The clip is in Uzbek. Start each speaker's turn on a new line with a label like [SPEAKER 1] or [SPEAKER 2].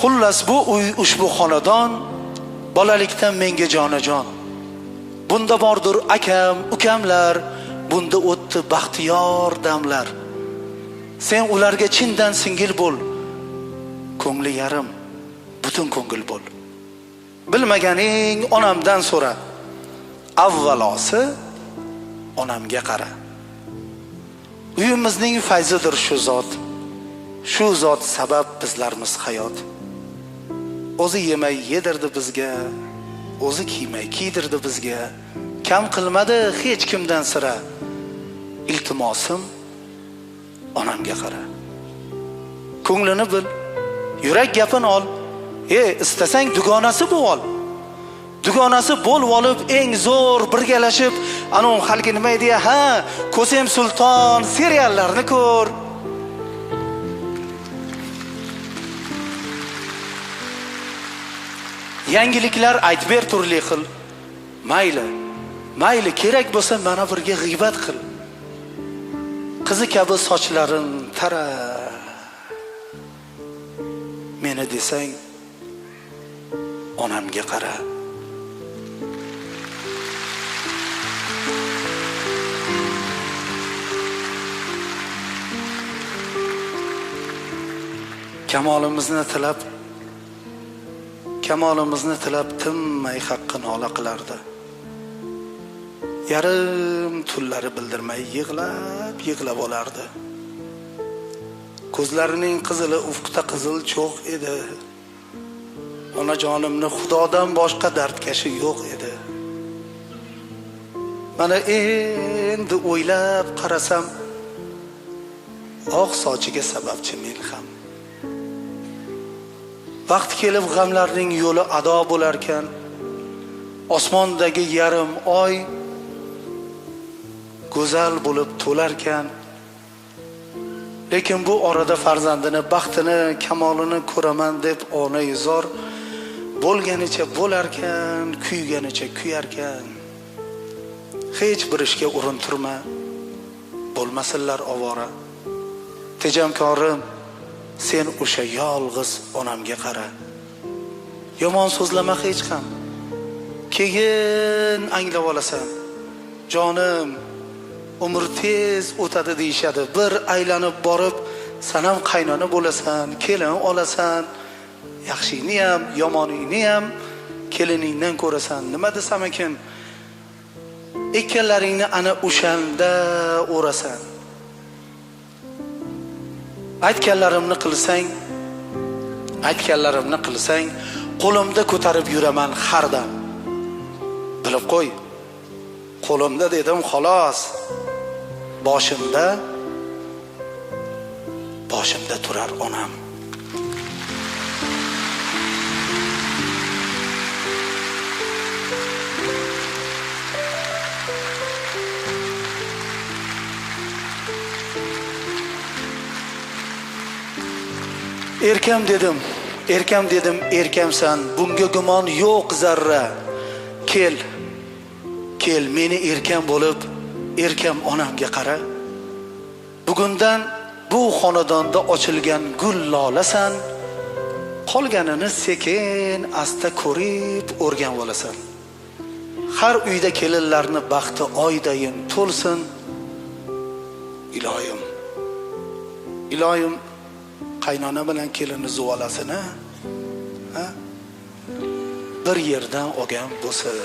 [SPEAKER 1] xullas bu uy ushbu xonadon bolalikdan menga jonajon. Bunda bordir akam ukamlar bunda o'tdi baxtiyor damlar. Sen ularga chindan singil bo'l ko'ngli yarim butun ko'ngil bo'l. Bilmaganing onamdan so'ra avvalosi onamga qara. Uyimizning fayzidir shu zot. Shu zot sabab bizlarmiz hayot. O'zi yemay yedirdi bizga o'zi kiymay kiydirdi bizga. Kam qilmadi hech kimdan sira. Iltimosim onamga qara. Ko'nglini bil yurak gapini ol. E istasang dugonasi bo'lib ol. Dugonasi bo'lib olib eng zo'r birgalashib anavi haligi nima edi ha ko'sem sulton seriallarni ko'r. Yangiliklar aytib ber turli xil. Mayli mayli kerak bo'lsa mana birga g'iybat qil. Qizi kabi sochlarin tara. Meni desang onamga qara. Kamolimizni tilab kamolimizni tilab tinmay haqqi nola qilardi. Yarim tunlari bildirmay yig'lab yig'lab olardi. Ko'zlarining qizili ufqda qizil cho'q edi. Onajonimni xudodan boshqa dardkashi yo'q edi. Mana endi o'ylab qarasam oq sochiga sababchi men ham. Vaqt kelib g'amlarning yo'li ado bo'larkan osmondagi yarim oy go'zal bo'lib to'larkan. Lekin bu orada farzandini baxtini kamolini ko'raman deb onayzor bo'lganicha bo'larkan kuyganicha kuyarkan. Hech bir ishga urintirma bo'lmasinlar ovora. Tejamkorim sen o'sha yolg'iz onamga qara. Yomon so'zlama hech ham. Keyin anglab olasan. Jonim umr tez o'tadi deyishadi. Bir aylanib borib sanam qaynona bo'lasan kelin olasan. Yaxshingni ham yomoningni ham keliningdan ko'rasan. Nima desam ekan? Ekanlaringni ana o'shanda o'rasan. Aytganlarimni qilsang aytganlarimni qilsang qo'limda ko'tarib yuraman har dam. Bilib qo'y qo'limda dedim xolos. Boshimda boshimda turar onam. Erkam dedim erkam dedim erkamsan bunga gumon yo'q zarra. Kel kel meni erkam bo'lib erkam onamga qara. Bugundan bu xonadonda ochilgan gul lolasan qolganini sekin asta ko'rib o'rganib olasan har uyda kelinlarni baxti oydayin to'lsin. Iloyim iloyim qaynona bilan kelinni zuvolasini ha? bir yerdan olgan bo'lsin